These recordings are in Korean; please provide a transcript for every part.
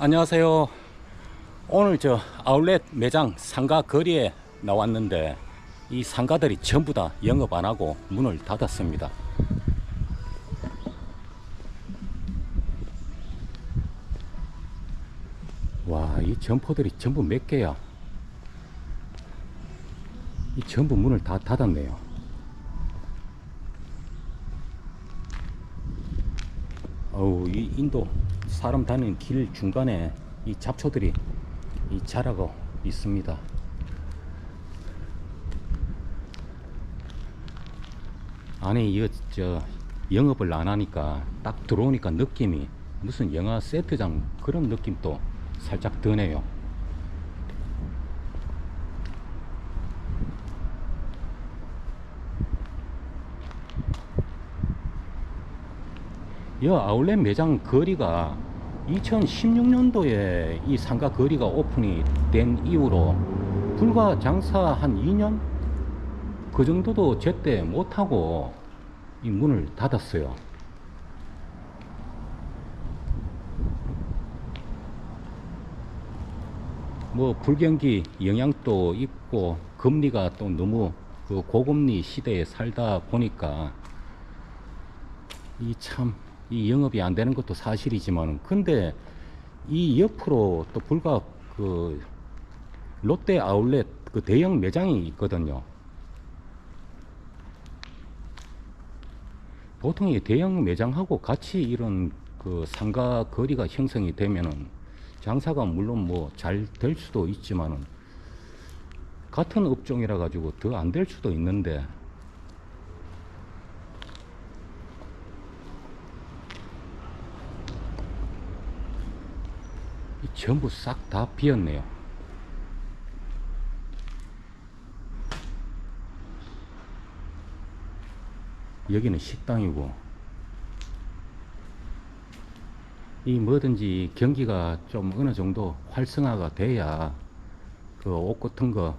안녕하세요. 오늘 저 아울렛 매장 상가 거리에 나왔는데 이 상가들이 전부 다 영업 안 하고 문을 닫았습니다. 와, 이 점포들이 전부 몇 개야? 이 전부 문을 다 닫았네요. 어우, 이 인도 사람 다니는 길 중간에 이 잡초들이 이 자라고 있습니다. 안에 이거 저 영업을 안 하니까 딱 들어오니까 느낌이 무슨 영화 세트장 그런 느낌도 살짝 드네요. 이 아울렛 매장 거리가 2016년도에 이 상가 거리가 오픈이 된 이후로 불과 장사 한 2년 그 정도도 제때 못하고 이 문을 닫았어요. 뭐 불경기 영향도 있고 금리가 또 너무 그 고금리 시대에 살다 보니까 이 참 이 영업이 안 되는 것도 사실이지만 근데 이 옆으로 또 불과 그 롯데 아울렛 그 대형 매장이 있거든요. 보통 이 대형 매장하고 같이 이런 그 상가 거리가 형성이 되면은 장사가 물론 뭐 잘 될 수도 있지만은 같은 업종이라 가지고 더 안 될 수도 있는데 이 전부 싹 다 비었네요. 여기는 식당이고 이 뭐든지 경기가 좀 어느 정도 활성화가 돼야 그 옷 같은 거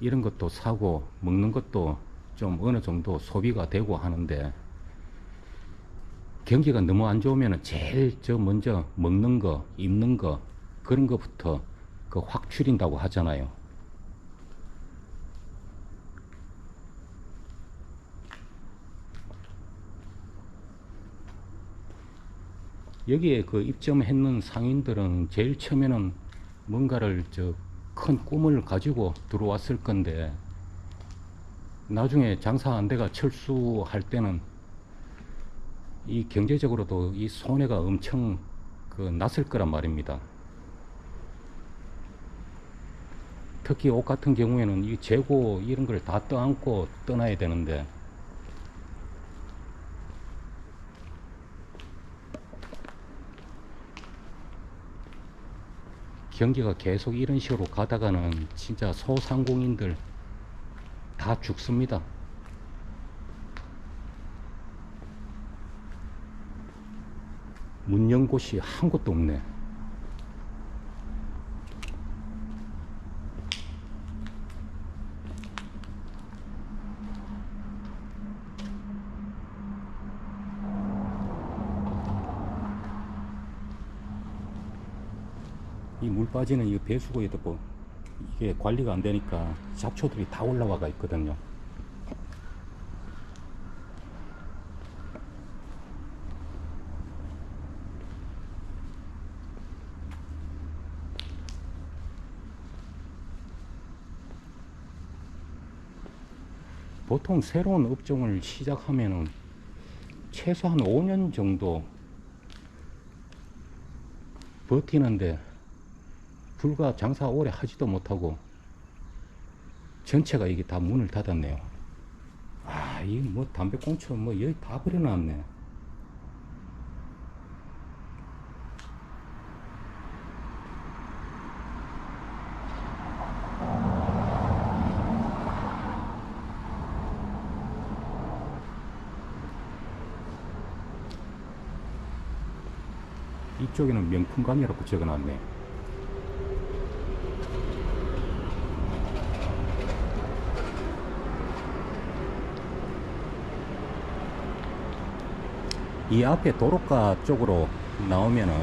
이런 것도 사고 먹는 것도 좀 어느 정도 소비가 되고 하는데 경기가 너무 안 좋으면 제일 저 먼저 먹는 거 입는 거 그런 거부터 그 확 줄인다고 하잖아요. 여기에 그 입점했는 상인들은 제일 처음에는 뭔가를 저 큰 꿈을 가지고 들어왔을 건데 나중에 장사 안 돼가 철수할 때는 이 경제적으로도 이 손해가 엄청 그 났을 거란 말입니다. 특히 옷 같은 경우에는 이 재고 이런 걸 다 떠안고 떠나야 되는데 경기가 계속 이런 식으로 가다가는 진짜 소상공인들 다 죽습니다. 문 연 곳이 한 곳도 없네. 이 물 빠지는 이 배수구에도 뭐 이게 관리가 안 되니까 잡초들이 다 올라와가 있거든요. 보통 새로운 업종을 시작하면은 최소한 5년 정도 버티는데 불과 장사 오래 하지도 못하고 전체가 이게 다 문을 닫았네요. 아, 이뭐 담배꽁초 뭐 여기 다 버려놨네. 이쪽에는 명품관이라고 적어놨네. 이 앞에 도로가 쪽으로 나오면은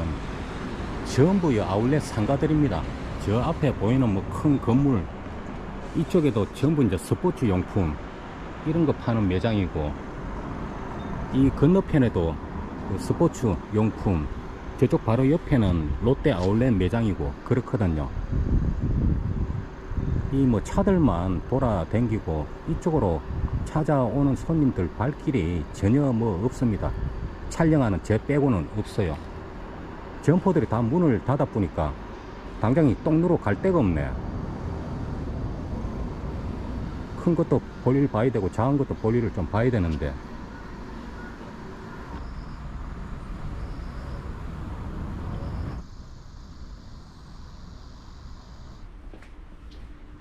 전부 이 아울렛 상가들입니다. 저 앞에 보이는 뭐 큰 건물 이쪽에도 전부 이제 스포츠 용품 이런 거 파는 매장이고 이 건너편에도 그 스포츠 용품 저쪽 바로 옆에는 롯데 아울렛 매장이고 그렇거든요. 이 뭐 차들만 돌아댕기고 이쪽으로 찾아오는 손님들 발길이 전혀 뭐 없습니다. 촬영하는 제 빼고는 없어요. 점포들이 다 문을 닫아 보니까 당장 이 똥누로 갈 데가 없네. 큰 것도 볼일 봐야 되고 작은 것도 볼일을 좀 봐야 되는데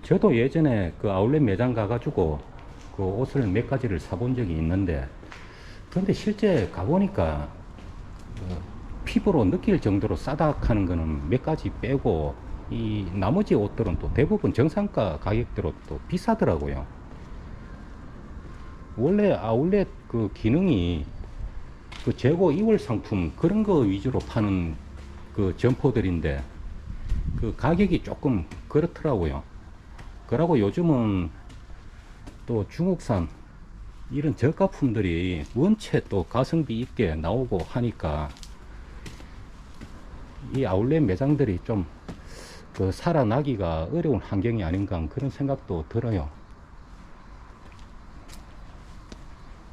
저도 예전에 그 아울렛 매장 가가지고 그 옷을 몇 가지를 사본 적이 있는데 근데 실제 가보니까 그 피부로 느낄 정도로 싸다 하는 거는 몇 가지 빼고 이 나머지 옷들은 또 대부분 정상가 가격대로 또 비싸더라고요. 원래 아울렛 그 기능이 그 재고 이월 상품 그런 거 위주로 파는 그 점포들인데 그 가격이 조금 그렇더라고요. 그러고 요즘은 또 중국산 이런 저가품들이 원체 또 가성비 있게 나오고 하니까 이 아울렛 매장들이 좀 그 살아나기가 어려운 환경이 아닌가 그런 생각도 들어요.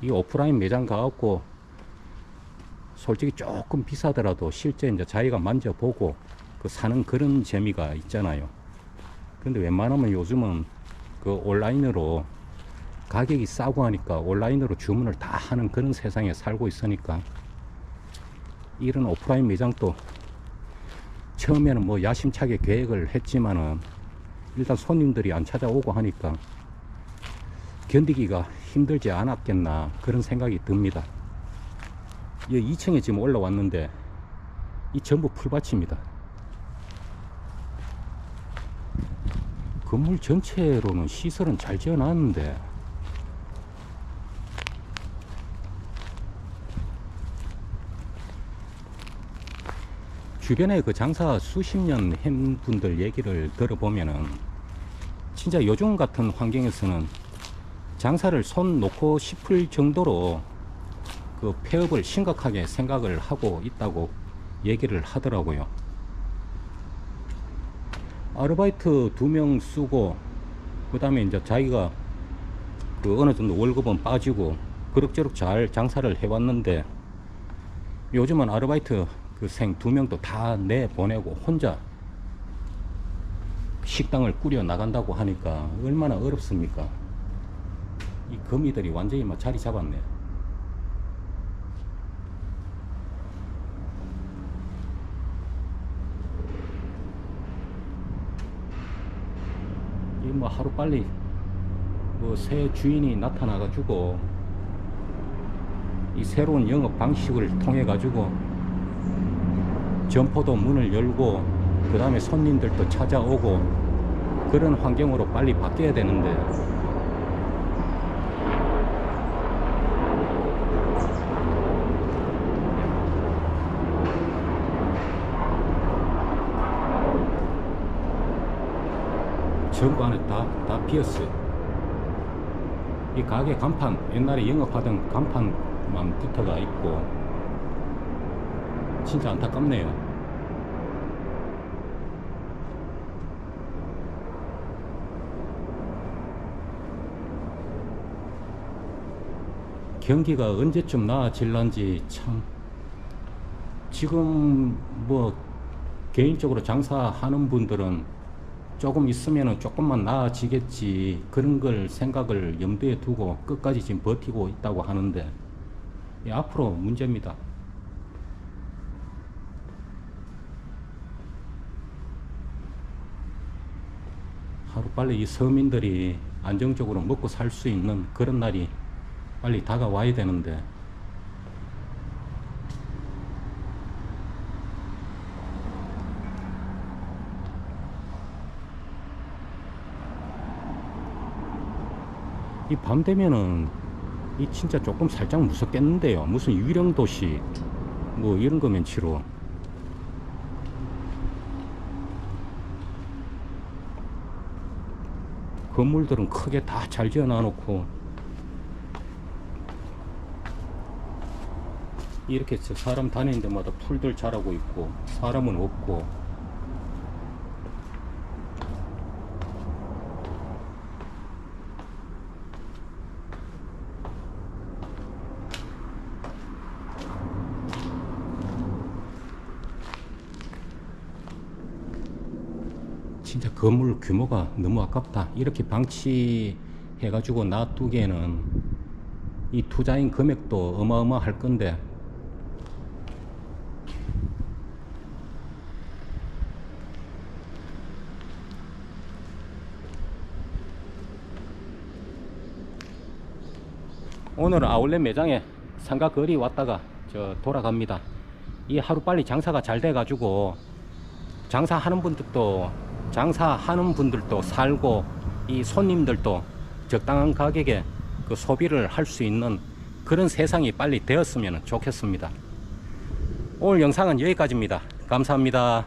이 오프라인 매장 가갖고 솔직히 조금 비싸더라도 실제 이제 자기가 만져보고 그 사는 그런 재미가 있잖아요. 근데 웬만하면 요즘은 그 온라인으로 가격이 싸고 하니까 온라인으로 주문을 다 하는 그런 세상에 살고 있으니까 이런 오프라인 매장도 처음에는 뭐 야심차게 계획을 했지만은 일단 손님들이 안 찾아오고 하니까 견디기가 힘들지 않았겠나 그런 생각이 듭니다. 이 2층에 지금 올라왔는데 이 전부 풀밭입니다. 건물 전체로는 시설은 잘 지어놨는데 주변에 그 장사 수십 년 한 분들 얘기를 들어보면은 진짜 요즘 같은 환경에서는 장사를 손 놓고 싶을 정도로 그 폐업을 심각하게 생각을 하고 있다고 얘기를 하더라고요. 아르바이트 두 명 쓰고 그 다음에 이제 자기가 그 어느 정도 월급은 빠지고 그럭저럭 잘 장사를 해왔는데 요즘은 아르바이트 그 생 두 명도 다 내보내고 혼자 식당을 꾸려 나간다고 하니까 얼마나 어렵습니까? 이 거미들이 완전히 막 자리 잡았네. 이 뭐 하루 빨리 뭐 새 주인이 나타나 가지고 이 새로운 영업 방식을 통해 가지고 점포도 문을 열고 그 다음에 손님들도 찾아오고 그런 환경으로 빨리 바뀌어야 되는데 전부 안에 다, 다 비었어요. 이 가게 간판, 옛날에 영업하던 간판만 붙어가 있고, 진짜 안타깝네요. 경기가 언제쯤 나아질런지 참, 지금 뭐, 개인적으로 장사하는 분들은 조금 있으면은 조금만 나아지겠지 그런 걸 생각을 염두에 두고 끝까지 지금 버티고 있다고 하는데 이 앞으로 문제입니다. 하루빨리 이 서민들이 안정적으로 먹고 살 수 있는 그런 날이 빨리 다가와야 되는데. 이 밤 되면은 이 진짜 조금 살짝 무섭겠는데요. 무슨 유령 도시 뭐 이런 거면 치로 건물들은 크게 다 잘 지어 놔놓고 이렇게 저 사람 다니는 데마다 풀들 자라고 있고 사람은 없고 진짜 건물 규모가 너무 아깝다. 이렇게 방치해 가지고 놔두기에는 이 투자인 금액도 어마어마할 건데 오늘 아울렛 매장에 상가 거리 왔다가 저 돌아갑니다. 이 하루 빨리 장사가 잘 돼 가지고 장사하는 분들도 장사하는 분들도 살고 이 손님들도 적당한 가격에 그 소비를 할 수 있는 그런 세상이 빨리 되었으면 좋겠습니다. 오늘 영상은 여기까지입니다. 감사합니다.